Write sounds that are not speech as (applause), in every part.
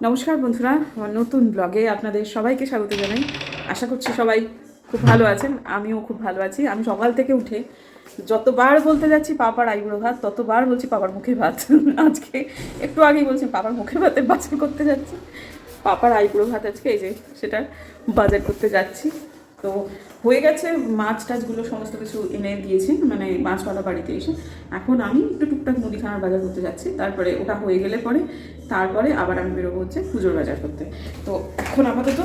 নমস্কার বন্ধুরা, আমার নতুন ব্লগে আপনাদের সবাইকে স্বাগত জানাই। আশা করছি সবাই খুব ভালো আছেন, আমিও খুব ভালো আছি। আমি সকাল থেকে উঠে যতবার বলতে যাচ্ছি পাপার আইবুড়ো ভাত, ততবার বলছি পাপার মুখে ভাত। আজকে একটু আগেই বলছি পাপার মুখে ভাতের বাজার করতে যাচ্ছি। পাপার আইবুড়ো ভাত আজকে এই যে সেটার বাজার করতে যাচ্ছি। তো হয়ে গেছে, মাছ টাছগুলো সমস্ত কিছু এনে দিয়েছি মানে মাছওয়ালা বাড়িতে এসে। এখন আমি একটু টুকটাক মুদিখানার বাজার করতে যাচ্ছি, তারপরে ওটা হয়ে গেলে পরে, তারপরে আবার আমি বেরোবো হচ্ছে পুজোর বাজার করতে। তো এখন আপাতত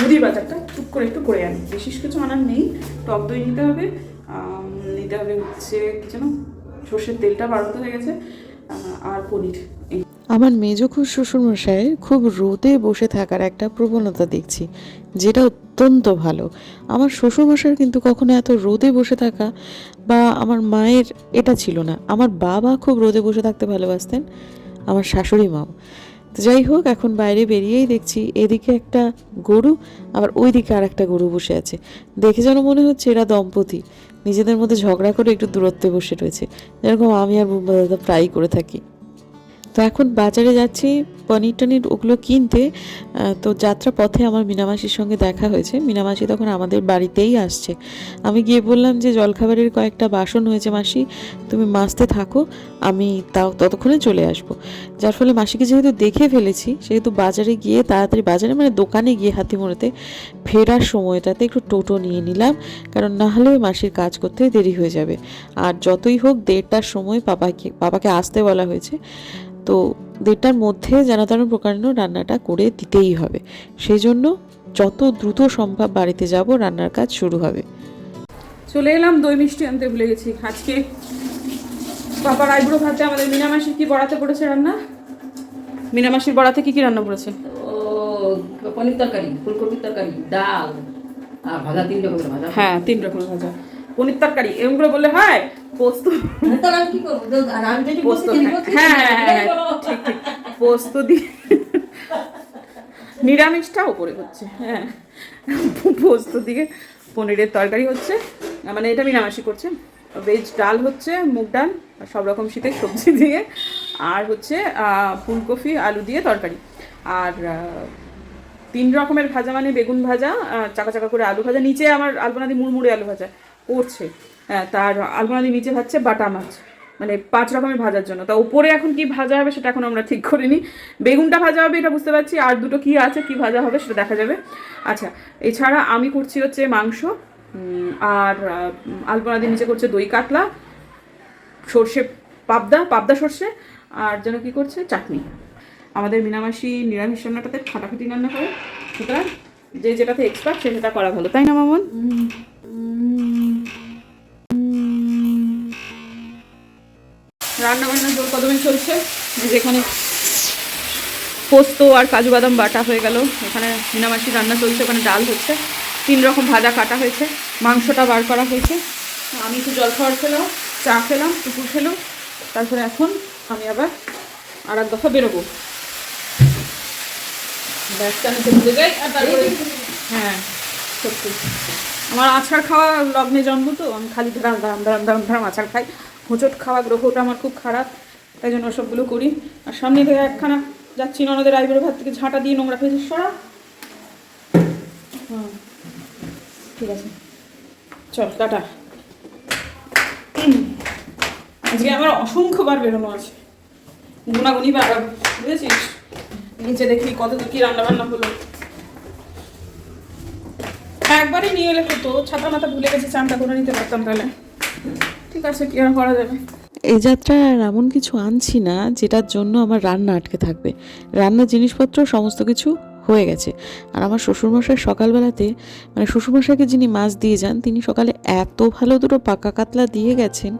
মুদির বাজারটা টুক করে একটু করে আনি। বিশেষ কিছু আনার নেই, টক দই নিতে হবে নিতে হবে হচ্ছে কি যেন, সর্ষের তেলটা বাড়াতে হয়ে গেছে আর পনির। এই আমার মেজ খুব শ্বশুরমশাইয়ের খুব রোদে বসে থাকার একটা প্রবণতা দেখছি, যেটা অত্যন্ত ভালো। আমার শ্বশুরমশাইয়ের কিন্তু কখনো এত রোদে বসে থাকা বা আমার মায়ের এটা ছিল না। আমার বাবা খুব রোদে বসে থাকতে ভালোবাসতেন, আমার শাশুড়ি মাও। যাই হোক, এখন বাইরে বেরিয়েই দেখছি এদিকে একটা গরু, আবার ওই দিকে আর একটা গরু বসে আছে। দেখে যেন মনে হচ্ছে এরা দম্পতি। নিজেদের মধ্যে ঝগড়া করে একটু দূরত্বে বসে রয়েছে। যেরকম আমি আর বুম্বা দাদা প্রায়ই করে থাকি। তো এখন বাজারে যাচ্ছি, পনির টনির ওগুলো কিনতে। তো যাত্রা পথে আমার মিনামাসির সঙ্গে দেখা হয়েছে। মিনামাসি তখন আমাদের বাড়িতেই আসছে। আমি গিয়ে বললাম যে, জলখাবারের কয়েকটা বাসন হয়েছে মাসি, তুমি মাজতে থাকো, আমি তাও ততক্ষণে চলে আসব। যার ফলে মাসিকে যেহেতু দেখে ফেলেছি, সেহেতু বাজারে গিয়ে তাড়াতাড়ি, বাজারে মানে দোকানে গিয়ে হাতিমোড়াতে ফেরার সময়টাতে একটু টোটো নিয়ে নিলাম, কারণ না হলে মাসির কাজ করতে দেরি হয়ে যাবে। আর যতই হোক, দেড়টার সময় পাপাকে পাপাকে আসতে বলা হয়েছে। তো দেড়টার মধ্যে যেন তেন প্রকারেণ রান্নাটা করে দিতেই হবে। সেই জন্য যত দ্রুত সম্ভব বাড়িতে যাব, রান্নার কাজ শুরু হবে। চলে এলাম, দই মিষ্টি আনতে ভুলে গেছি। আজকে পাপার আইবুড়ো ভাতে আমাদের মিনামাসির কি বড়াতে পড়েছে রান্না? মিনামাসির বড়াতে কি কি রান্না পড়েছে? পনির তরকারি ফুলকপির তরকারি ডাল আর ভাজা তিন রকমের ভাজা। হ্যাঁ তিন রকমের ভাজা। পনির তরকারি এরকম করে বললে হয়? পোস্ত। কি করব? আর আমি যদি পোস্ত হ্যাঁ হ্যাঁ, হ্যাঁ, ঠিক ঠিক। পোস্ত দিয়ে নিরামিষটা উপরে হচ্ছে হ্যাঁ। পোস্ত দিয়ে পনিরের তরকারি হচ্ছে। মানে এটা মিনামাসি করছে। ভেজ ডাল হচ্ছে মুগ ডাল আর সব রকম শীতের সবজি দিয়ে। আর হচ্ছে ফুলকপি আলু দিয়ে তরকারি। আর তিন রকমের ভাজা মানে বেগুন ভাজা চাকা চাকা করে আলু ভাজা, নিচে আমার আলপনাদি মুড়মুড়ে আলু ভাজা করছে। তার আলপনাদি নিচে ভাজছে বাটা মাছ মানে পাঁচ রকমের ভাজার জন্য। তা উপরে এখন কি ভাজা হবে সেটা এখন আমরা ঠিক করিনি। বেগুনটা ভাজা হবে এটা বুঝতে পারছি, আর দুটো কি আছে, কি ভাজা হবে সেটা দেখা যাবে। আচ্ছা এছাড়া আমি করছি হচ্ছে মাংস আর আলপনাদি নিচে করছে দই কাতলা, সর্ষে পাবদা পাবদা সর্ষে, আর যেন কি করছে, চাটনি। আমাদের মিনামাসি নিরামিষ রান্নাটাতে ফাটাফাটি রান্না করে। সুতরাং যে যেটাতে এক্সপার্ট সে সেটা করা ভালো। তাই না, মামন? রান্না বান্না জোর কদমে চলছে। যেখানে পোস্ত আর কাজু বাদাম বাটা হয়ে গেল। এখানে মিনামাসি রান্না চলছে, ওখানে ডাল হচ্ছে। তিন রকম ভাজা কাটা হয়েছে। মাংসটা বার করা হয়েছে। আমি একটু জল খাওয়ার খেলাম, চা খেলাম টুকুর খেলাম। তারপরে এখন আমি আবার আর এক দফা বেরোবো। ব্যাগটা নিতে ভুলে যাই। আর তারপরে হ্যাঁ সত্যি। আমার আচার খাওয়া লগ্নে জন্ম তো আমি খালি ধারাম ধারাম ধারাম ধারাম ধারাম আচার খাই। হোঁচট খাওয়া গ্রহটা আমার খুব খারাপ তাই জন্য ওসবগুলো করি। আর সামনে থেকে একখানা যাচ্ছি ননদের আইবুড়ো ভাত থেকে ঝাঁটা দিয়ে নোংরা ফেলেছি সরা। হুম ঠিক আছে। চল টাটা। আজকে আমার অসংখ্যবার বেরোনো আছে। গুনাগুনি বার বুঝেছিস? নিচে দেখি কত কি রান্না বান্না হলো। একবারই নিয়ে এলে হতো, ছাতা মাথা ভুলে গেছি, চানটা করে নিতে পারতাম তাহলে। ঠিক আছে, কি আর করা যাবে? এই যাত্রায় আর এমন কিছু আনছি না, যেটার জন্য আমার রান্না আটকে থাকবে। রান্নার জিনিসপত্র, সমস্ত কিছু হয়ে গেছে। আর আমার শ্বশুরমশাই সকালবেলাতে মানে শ্বশুরমশাইকে যিনি মাছ দিয়ে যান, তিনি সকালে এত ভালো দুটো পাকা কাতলা দিয়ে গেছেন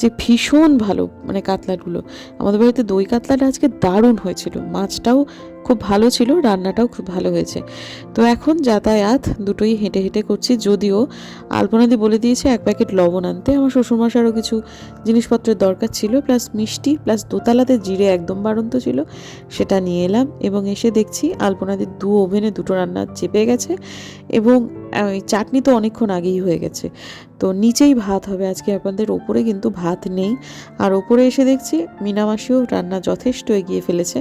যে ভীষণ ভালো মানে কাতলাগুলো। আমাদের বাড়িতে দই কাতলাটা আজকে দারুণ হয়েছিল। মাছটাও খুব ভালো ছিল, রান্নাটাও খুব ভালো হয়েছে। তো এখন যাতায়াত দুটোই হেঁটে হেঁটে করছি, যদিও আলপনাদি বলে দিয়েছে এক প্যাকেট লবণ আনতে। আমার শ্বশুরমশারও কিছু জিনিসপত্রের দরকার ছিল, প্লাস মিষ্টি, প্লাস দোতলাতে জিরে একদম বাড়ন্ত ছিল, সেটা নিয়ে এলাম এবং এসে দেখছি আলপনাদির দু ওভেনে দুটো রান্না চেপে গেছে এবং ওই চাটনি তো অনেকক্ষণ আগেই হয়ে গেছে। তো নিচেই ভাত হবে। আজকে আপনাদের ওপরে কিন্তু ভাত নেই। আর ওপরে এসে দেখছি মিনামাসিও রান্না যথেষ্ট এগিয়ে ফেলেছে।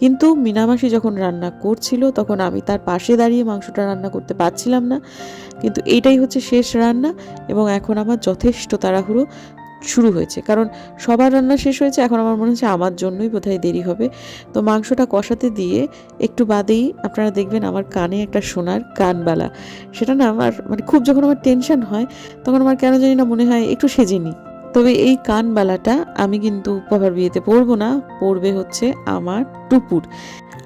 কিন্তু মিনামাসি যখন রান্না করছিল তখন আমি তার পাশে দাঁড়িয়ে মাংসটা রান্না করতে পারছিলাম না। কিন্তু এইটাই হচ্ছে শেষ রান্না এবং এখন আমার যথেষ্ট তাড়াহুড়ো। শুরু হয়েছে। কারণ সবার রান্না শেষ হয়েছে, এখন আমার মনে হচ্ছে আমার জন্যই বোধহয় দেরি হবে। তো মাংসটা কষাতে দিয়ে একটু বাদেই আপনারা দেখবেন আমার কানে একটা সোনার কানবালা। সেটা না আমার মানে খুব যখন আমার টেনশন হয়, তখন আমার কেন জানি না মনে হয় একটু সেজে নিই। তবে এই কানবালাটা আমি কিন্তু বাবার বিয়েতে পরবো না, পরবে হচ্ছে আমার টুপুর।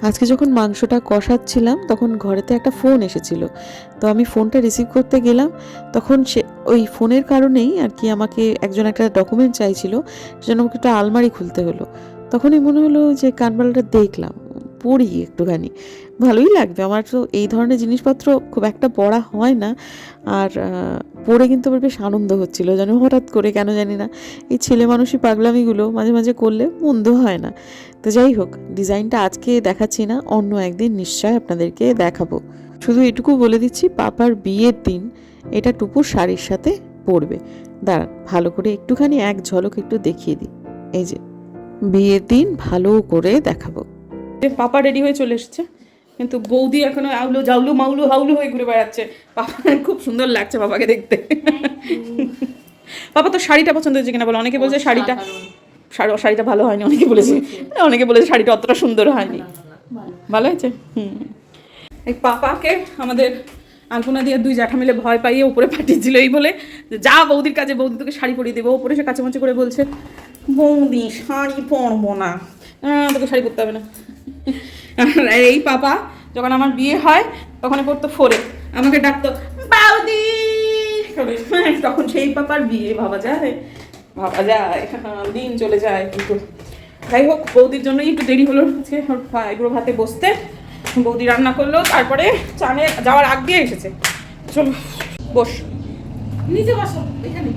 আজকে যখন মাংসটা কষাচ্ছিলাম, তখন ঘরেতে একটা ফোন এসেছিল। তো আমি ফোনটা রিসিভ করতে গেলাম। তখন সে, ওই ফোনের কারণেই আর কি আমাকে একজন একটা ডকুমেন্ট চাইছিল সেজন্য আমাকে একটা আলমারি খুলতে হলো। তখনই মনে হলো যে কানবালাটা দেখলাম, পড়ি একটুখানি। ভালোই লাগবে। আমার তো এই ধরনের জিনিসপত্র খুব একটা পড়া হয় না। আর পড়ে কিন্তু আমার বেশ আনন্দ হচ্ছিল। যেন হঠাৎ করে কেন জানি না এই ছেলে মানুষই পাগলামিগুলো মাঝে মাঝে করলে মন্দ হয় না। তো যাই হোক, ডিজাইনটা আজকে দেখাচ্ছি না, অন্য একদিন নিশ্চয় আপনাদেরকে দেখাবো। শুধু এটুকু বলে দিচ্ছি, পাপার বিয়ের দিন এটা টুপুর শাড়ির সাথে পরবে। দাঁড়ান, ভালো করে একটুখানি এক ঝলক একটু দেখিয়ে দিই। এই যে, বিয়ের দিন ভালো করে দেখাবো। পাপা রেডি হয়ে চলে এসেছে। কিন্তু বৌদি এখনও আউলো জাউলু মাউলু হাউলু হয়ে ঘুরে বেড়াচ্ছে। পাপা খুব সুন্দর লাগছে বাবাকে দেখতে। পাপা তো শাড়িটা পছন্দ হয়েছে কিনা বলো? অনেকে বলছে শাড়িটা শাড়িটা ভালো হয়নি, অনেকে বলেছে অনেকে বলেছে শাড়িটা অতটা সুন্দর হয়নি। ভালো হয়েছে? হুম। এই পাপাকে আমাদের আলপনা দিয়ে দুই জ্যাঠা মিলে ভয় পাইয়ে উপরে পাঠিয়েছিল এই বলে যা বৌদির কাছে বৌদি তোকে শাড়ি পরিয়ে দেবো। উপরে সে কাছামাছি করে বলছে, বৌদি, শাড়ি পরবো না। তোকে শাড়ি পরতে হবে না। আর এই পাপা যখন আমার বিয়ে হয় তখন পড়তো ফোরে আমাকে ডাকতো বাউদি। তখন সেই পাপার বিয়ে ভাবা যায় ভাবা যায়। (laughs) দিন চলে যায় কিন্তু। যাই হোক বৌদির জন্যই একটু দেরি হলো আজকে। এগুলো ভাতে বসতে। বৌদি রান্না করল তারপরে চানে যাওয়ার আগ দিয়ে এসেছে। চলো বস। নিচে বসো এখানে।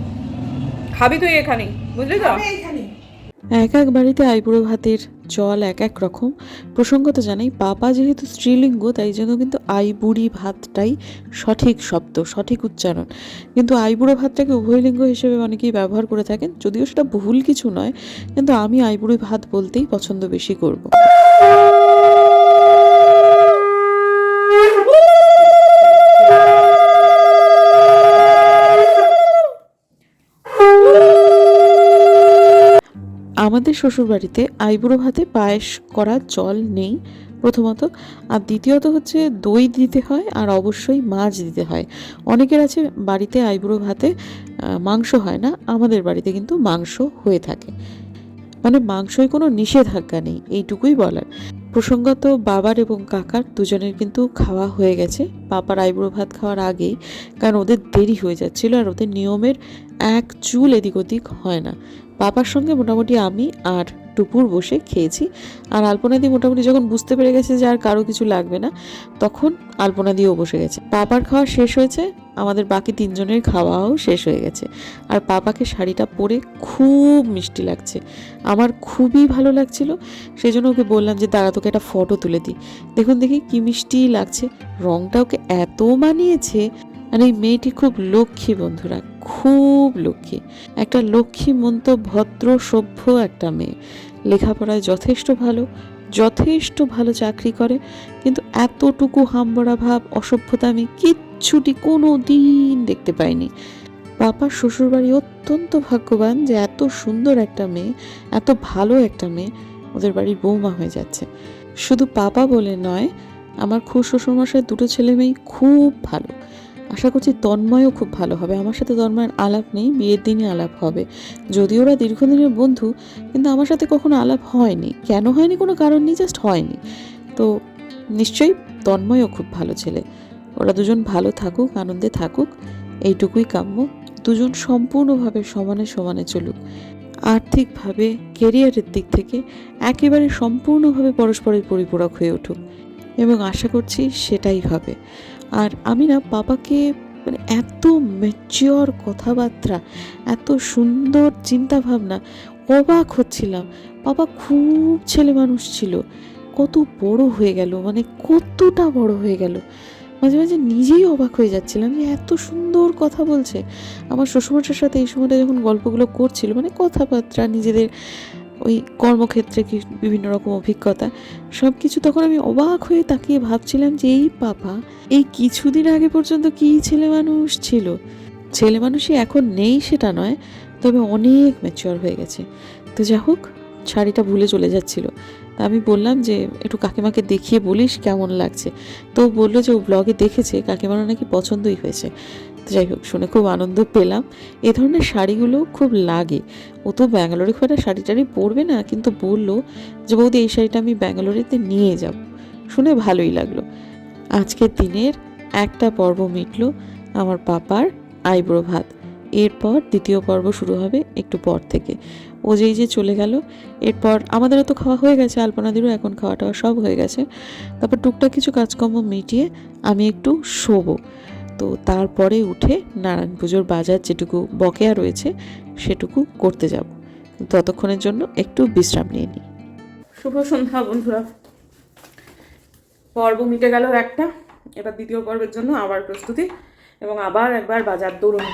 খাবি তুই এখানে বুঝলি তো? এক এক বাড়িতে আইবুড়ো ভাতের চল এক এক রকম। প্রসঙ্গত জানাই পাপা যেহেতু স্ত্রীলিঙ্গ, তাই জন্য কিন্তু আইবুড়ি ভাতটাই সঠিক শব্দ, সঠিক উচ্চারণ। কিন্তু আইবুড়ো ভাতটাকে উভয় লিঙ্গ হিসেবে অনেকেই ব্যবহার করে থাকেন, যদিও সেটা ভুল কিছু নয়, কিন্তু আমি আইবুড়ি ভাত বলতেই পছন্দ বেশি করব। আমাদের শ্বশুরবাড়িতে আইবুড়ো ভাতে পায়েস করা জল নেই। প্রথমত, আর দ্বিতীয়ত হচ্ছে দই দিতে হয় আর অবশ্যই মাছ দিতে হয়। অনেকের আছে বাড়িতে আইবুড়ো ভাতে মাংস হয় না, আমাদের বাড়িতে কিন্তু মাংস হয়ে থাকে। মানে মাংসই কোনো নিষেধাজ্ঞা নেই, এইটুকুই বলার। প্রসঙ্গত বাবার এবং কাকার দুজনের কিন্তু খাওয়া হয়ে গেছে। বাবার আইবুড়ো ভাত খাওয়ার আগেই, কারণ ওদের দেরি হয়ে যাচ্ছিল আর ওদের নিয়মের এক চুল এদিক ওদিক হয় না। বাবার সঙ্গে মোটামুটি আমি আর টুপুর বসে খেয়েছি। আর আলপনা দিয়ে মোটামুটি যখন বুঝতে পেরে গেছে যে আর কারও কিছু লাগবে না, তখন আলপনা দিয়েও বসে গেছে। পাপার খাওয়া শেষ হয়েছে, আমাদের বাকি তিনজনের খাওয়াও শেষ হয়ে গেছে। আর পাপাকে শাড়িটা পরে খুব মিষ্টি লাগছে। আমার খুবই ভালো লাগছিল সেই জন্য ওকে বললাম যে, দাঁড়া, তোকে একটা ফটো তুলে দিই। দেখুন দেখি কি মিষ্টি লাগছে। রংটা ওকে এত মানিয়েছে। আর এই মেয়েটি খুব লক্ষ্মী বন্ধুরা। খুব লক্ষ্মী। একটা লক্ষ্মী মন্ত ভদ্র, সভ্য একটা মেয়ে। লেখাপড়ায় যথেষ্ট ভালো যথেষ্ট ভালো চাকরি করে, কিন্তু এতটুকু হাম্বড়া ভাব, অসভ্যতা আমি কিচ্ছুটি কোনো দিন দেখতে পাইনি। পাপার শ্বশুরবাড়ি অত্যন্ত ভাগ্যবান যে এত সুন্দর একটা মেয়ে, এত ভালো একটা মেয়ে ওদের বাড়ির বৌমা হয়ে যাচ্ছে। শুধু পাপা বলে নয়, আমার খুব শ্বশুরমশাই দুটো ছেলে মেয়ে খুব ভালো। আশা করছি তন্ময়ও খুব ভালো হবে। আমার সাথে তন্ময়ের আলাপ নেই, বিয়ের দিনই আলাপ হবে। যদিও ওরা দীর্ঘদিনের বন্ধু, কিন্তু আমার সাথে কখনো আলাপ হয়নি। কেন হয়নি কোনো কারণ নেই জাস্ট হয়নি। তো নিশ্চয়ই তন্ময়ও খুব ভালো ছেলে। ওরা দুজন ভালো থাকুক, আনন্দে থাকুক, এইটুকুই কাম্য। দুজন সম্পূর্ণভাবে সমানে সমানে চলুক। আর্থিকভাবে কেরিয়ারের দিক থেকে একেবারে সম্পূর্ণভাবে পরস্পরের পরিপূরক হয়ে উঠুক। এবং আশা করছি সেটাই হবে। আর আমি না বাবাকে মানে এত ম্যাচিওর কথাবার্তা, এত সুন্দর চিন্তা ভাবনা অবাক হচ্ছিলাম। বাবা খুব ছেলে মানুষ ছিল, কত বড় হয়ে গেল মানে কতটা বড় হয়ে গেল। মাঝে মাঝে নিজেই অবাক হয়ে যাচ্ছিলাম যে এত সুন্দর কথা বলছে। আমার শ্বশুরমশার সাথে এই সময়টা যখন গল্পগুলো করছিল মানে কথাবার্তা, নিজেদের ওই কর্মক্ষেত্রে কি বিভিন্ন রকম অভিজ্ঞতা সব কিছু তখন আমি অবাক হয়ে তাকিয়ে ভাবছিলাম যে এই পাপা, এই কিছুদিন আগে পর্যন্ত কী ছেলে মানুষ ছিল? ছেলে মানুষই এখন নেই সেটা নয়, তবে অনেক ম্যাচিওর হয়ে গেছে। তো যা হোক, শাড়িটা ভুলে চলে যাচ্ছিল। তা আমি বললাম যে, একটু কাকিমাকে দেখিয়ে বলিস কেমন লাগছে। তো বলল যে, ও ব্লগে দেখেছে, কাকিমারও নাকি পছন্দই হয়েছে। যাই হোক, শুনে খুব আনন্দ পেলাম। এ ধরনের শাড়িগুলো খুব লাগে। ও তো ব্যাঙ্গালোরে খুব একটা শাড়ি টাড়ি পরবে না, কিন্তু বলল যে, বৌদি, এই শাড়িটা আমি ব্যাঙ্গালোরেতে নিয়ে যাব। শুনে ভালোই লাগল। আজকের দিনের একটা পর্ব মিটলো আমার পাপার আইব্রো ভাত। এরপর দ্বিতীয় পর্ব শুরু হবে একটু পর থেকে। ও যেই যে চলে গেল, এরপর আমাদেরও তো খাওয়া হয়ে গেছে, আলপনাদেরও এখন খাওয়া টাওয়া সব হয়ে গেছে। তারপর টুকটাক কিছু কাজকর্ম মিটিয়ে আমি একটু শোবো। তো তারপরে উঠে নারায়ণ পুজোর বাজার যেটুকু বকেয়া রয়েছে, সেটুকু করতে যাব। ততক্ষণের জন্য একটু বিশ্রাম নিয়ে নিই। শুভ সন্ধ্যা, বন্ধুরা। পর্ব মিটে গেল একটা। এবার দ্বিতীয় পর্বের জন্য আবার প্রস্তুতি এবং আবার একবার বাজার দৌড়ুন।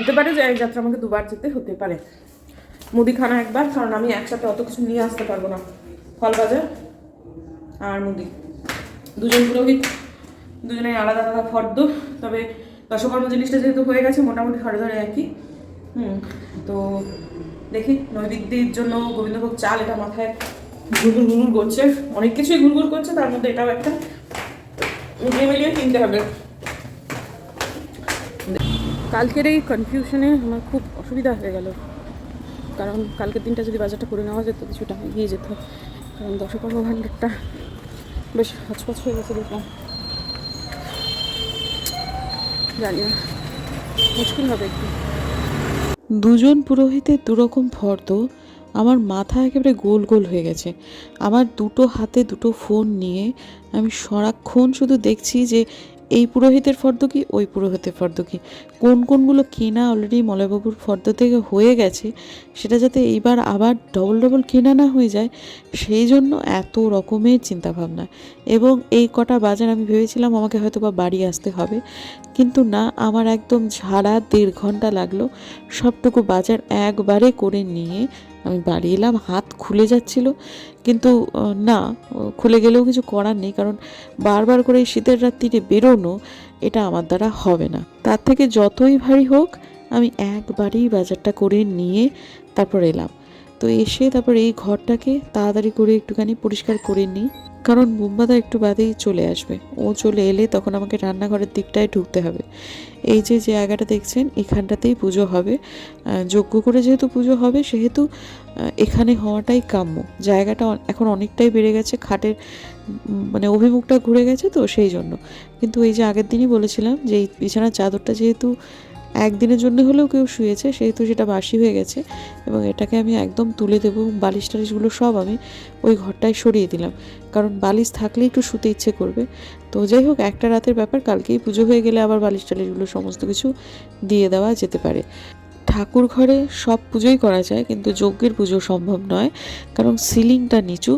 হতে পারে যে এক যাত্রা আমাকে দুবার যেতে হতে পারে। মুদিখানা একবার, কারণ আমি একসাথে অত কিছু নিয়ে আসতে পারব না। ফল বাজার আর মুদি। দুজন পুরোহিত দুজনে আলাদা আলাদা ফর্দ, তবে দশকর্ম জিনিসটা যেহেতু হয়ে গেছে, মোটামুটি ঘরে ধরে একই। হুম, তো দেখি নৈবেদ্যের জন্য গোবিন্দভোগ চাল এটা মাথায় ঘুরঘুর ঘুরঘুর করছে। অনেক কিছুই ঘুরঘুর করছে, তার মধ্যে এটাও একটা। মিলিয়ে মিলিয়ে কিনতে হবে। কালকের এই কনফিউশনে আমার খুব অসুবিধা হয়ে গেল। কারণ কালকের দিনটা যদি বাজারটা করে নেওয়া যেত, কিছুটা এগিয়ে যেত। কারণ দশকর্ম ভাণ্ডারটা বেশ হচপচ হয়ে গেছে দেখলাম। জানি না। মুশকিল হবে একটু। দুজন পুরোহিতের দুরকম ফর্দ আমার মাথা একেবারে গোল গোল হয়ে গেছে। আমার দুটো হাতে দুটো ফোন নিয়ে আমি সারাক্ষণ শুধু দেখছি যে এই পুরোহিতের ফর্দ কি, ওই পুরোহিতের ফর্দ কি? কোন কোনগুলো কেনা অলরেডি মলয়বাবুর ফর্দ থেকে হয়ে গেছে, সেটা যাতে এইবার আবার ডবল ডবল কেনা না হয়ে যায়, সেই জন্য এত রকমের চিন্তাভাবনা। এবং এই কটা বাজার আমি ভেবেছিলাম আমাকে হয়তো বা বাড়ি আসতে হবে, কিন্তু না, আমার একদম ঝাড়া দেড় ঘণ্টা লাগল, সবটুকু বাজার একবারে করে নিয়ে আমি বাড়ি এলাম, হাত খুলে যাচ্ছিল। কিন্তু না, খুলে গেলেও কিছু করার নেই, কারণ বারবার করে এই শীতের রাত্রিতে বেরোনো এটা আমার দ্বারা হবে না। তার থেকে যতই ভারী হোক, আমি একবারেই বাজারটা করে নিয়ে তারপর এলাম। তো এসে তারপর এই ঘরটাকে তাড়াতাড়ি করে একটুখানি পরিষ্কার করে নিই। কারণ বুম্বাদা একটু বাদেই চলে আসবে। ও চলে এলে তখন আমাকে রান্নাঘরের দিকটায় ঢুকতে হবে। এই যে জায়গাটা দেখছেন, এখানটাতেই পুজো হবে। যজ্ঞ করে যেহেতু পুজো হবে, সেহেতু এখানে হওয়াটাই কাম্য। জায়গাটা এখন অনেকটাই বেড়ে গেছে, খাটের মানে অভিমুখটা ঘুরে গেছে তো সেই জন্য। কিন্তু এই যে আগের দিনই বলেছিলাম যে এই বিছানার চাদরটা যেহেতু একদিনের জন্য হলেও কেউ শুয়েছে, সেহেতু সেটা বাসি হয়ে গেছে এবং এটাকে আমি একদম তুলে দেবো বালিশ টালিশগুলো সব আমি ওই ঘরটায় সরিয়ে দিলাম। কারণ বালিশ থাকলেই একটু শুতে ইচ্ছে করবে। তো যাই হোক, একটা রাতের ব্যাপার, কালকেই পুজো হয়ে গেলে আবার বালিশ টালিশগুলো সমস্ত কিছু দিয়ে দেওয়া যেতে পারে। ঠাকুর ঘরে সব পুজোই করা যায়, কিন্তু যজ্ঞের পুজো সম্ভব নয়। কারণ সিলিংটা নিচু,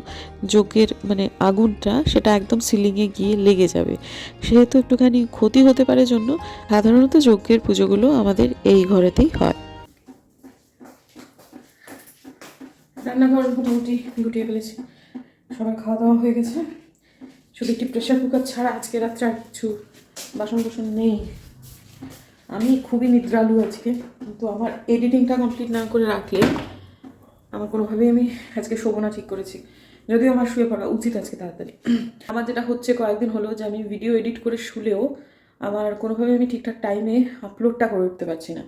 যজ্ঞের মানে আগুনটা সেটা একদম সিলিংয়ে গিয়ে লেগে যাবে। সেহেতু একটুখানি ক্ষতি হতে পারে জন্য সাধারণত যজ্ঞের পুজোগুলো আমাদের এই ঘরেতেই হয়। রান্নাঘর মোটামুটি গুটিয়ে ফেলেছি। সবার খাওয়া দাওয়া হয়ে গেছে। শুধু একটি প্রেশার কুকার ছাড়া আজকে রাত্রে আর কিছু বাসন কোসন নেই। আমি খুবই নিদ্রালু আজকে কিন্তু আমার এডিটিংটা কমপ্লিট না করে রাখলে আমার কোনোভাবেই আমি আজকে শোবো না ঠিক করেছি। যদিও আমার শুয়ে পড়া উচিত আজকে তাড়াতাড়ি। আমার যেটা হচ্ছে, কয়েকদিন হলো যে আমি ভিডিও এডিট করে শুলেও আমার কোনোভাবে আমি ঠিকঠাক টাইমে আপলোডটা করে উঠতে পারছি না।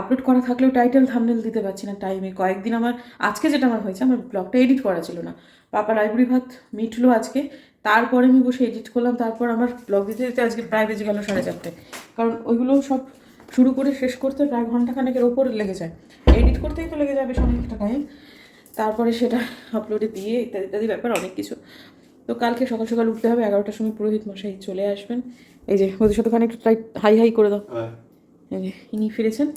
আপলোড করা থাকলেও টাইটেল থামনেল দিতে পারছি না টাইমে কয়েকদিন আমার, আজকে যেটা আমার হয়েছে, আমার ব্লগটা এডিট করা ছিল না। পাপা লাইব্রেরি ভাত মিটলো আজকে তারপরে আমি বসে এডিট করলাম তারপর আমার ব্লগ দিতে দিতে আজকে প্রায় বেজে গেল সাড়ে চারটে। কারণ ওইগুলো সব শুরু করে শেষ করতে প্রায় ঘণ্টা খানেকের ওপর লেগে যায়। এডিট করতেই তো লেগে যাবে অনেকটা টাইম তারপরে সেটা আপলোডে দিয়ে ইত্যাদি ইত্যাদি ব্যাপার অনেক কিছু। তো কালকে সকাল সকাল উঠতে হবে এগারোটার সময় পুরোহিত মশাই চলে আসবেন। এই যে ওদের সাথে একটু হাই হাই করে দাও। এই যে ইনি ফিরেছেন।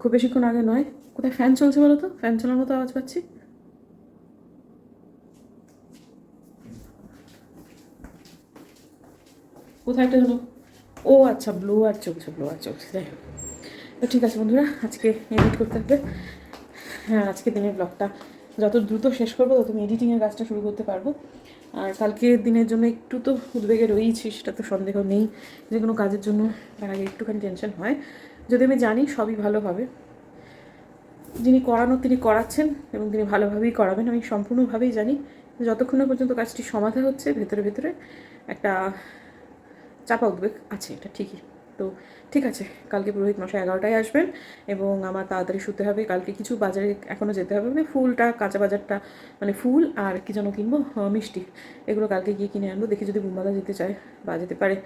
খুব বেশিক্ষণ আগে নয়। কোথায় ফ্যান চলছে বলো তো? ফ্যান চালানোর মতো আওয়াজ পাচ্ছি? কোথায় একটা যেন, ও আচ্ছা ব্লু আর চলছে ব্লু আর চলছে যাই হোক। তো ঠিক আছে বন্ধুরা, আজকে এডিট করতে হবে। হ্যাঁ আজকে দিনের ব্লগটা যত দ্রুত শেষ করব, তত আমি এডিটিংয়ের কাজটা শুরু করতে পারব। আর কালকে দিনের জন্য একটু তো উদ্বেগে রয়েছি সেটা তো সন্দেহ নেই যে কোনো কাজের জন্য তার আগে একটুখানি টেনশন হয়। যদি আমি জানি, সবই ভালো হবে। যিনি করানো তিনি করাচ্ছেন এবং তিনি ভালোভাবেই করাবেন, আমি সম্পূর্ণভাবেই জানি। যতক্ষণ পর্যন্ত কাজটি সমাধা হচ্ছে, ভেতরে ভেতরে একটা চাপা উদ্বেগ আছে, এটা ঠিকই। তো ঠিক আছে, কালকে পুরোহিত মশাই এগারোটায় আসবেন এবং আমার তাড়াতাড়ি শুতে হবে। কালকে কিছু বাজারে এখনও যেতে হবে মানে ফুলটা, কাঁচা বাজারটা মানে ফুল আর কি যেন কিনবো মিষ্টি, এগুলো কালকে গিয়ে কিনে আনব। দেখি যদি বুমবাদা যেতে চায় বা যেতে পারে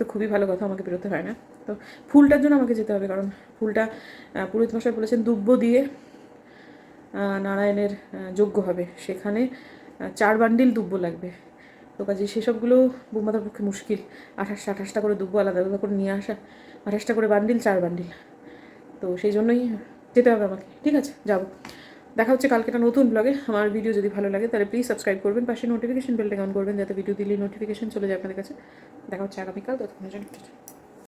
তো খুবই ভালো কথা, আমাকে বেরোতে হয় না। তো ফুলটার জন্য আমাকে যেতে হবে, কারণ ফুলটা পুরোহিত মশাই বলেছেন দুব্য দিয়ে নারায়ণের যজ্ঞ হবে। সেখানে চার বান্ডিল দুব্য লাগবে। তো কাজে সেসবগুলো বোমাদার পক্ষে মুশকিল। আঠাশটা আঠাশটা করে দুব্বো আলাদা আলাদা করে নিয়ে আসা। আঠাশটা করে বান্ডিল চার বান্ডিল তো সেই জন্যই যেতে হবে আমাকে। ঠিক আছে, যাব। দেখা হচ্ছে কালকে একটা নতুন ব্লগে আমার ভিডিও যদি ভালো লাগে, তাহলে প্লিজ সাবস্ক্রাইব করবেন। পাশে নোটিফিকেশন বেলটা অন করবেন, যাতে ভিডিও দিলে নোটিফিকেশন চলে যায় আপনাদের কাছে। দেখা হচ্ছে আগামীকাল জন্য।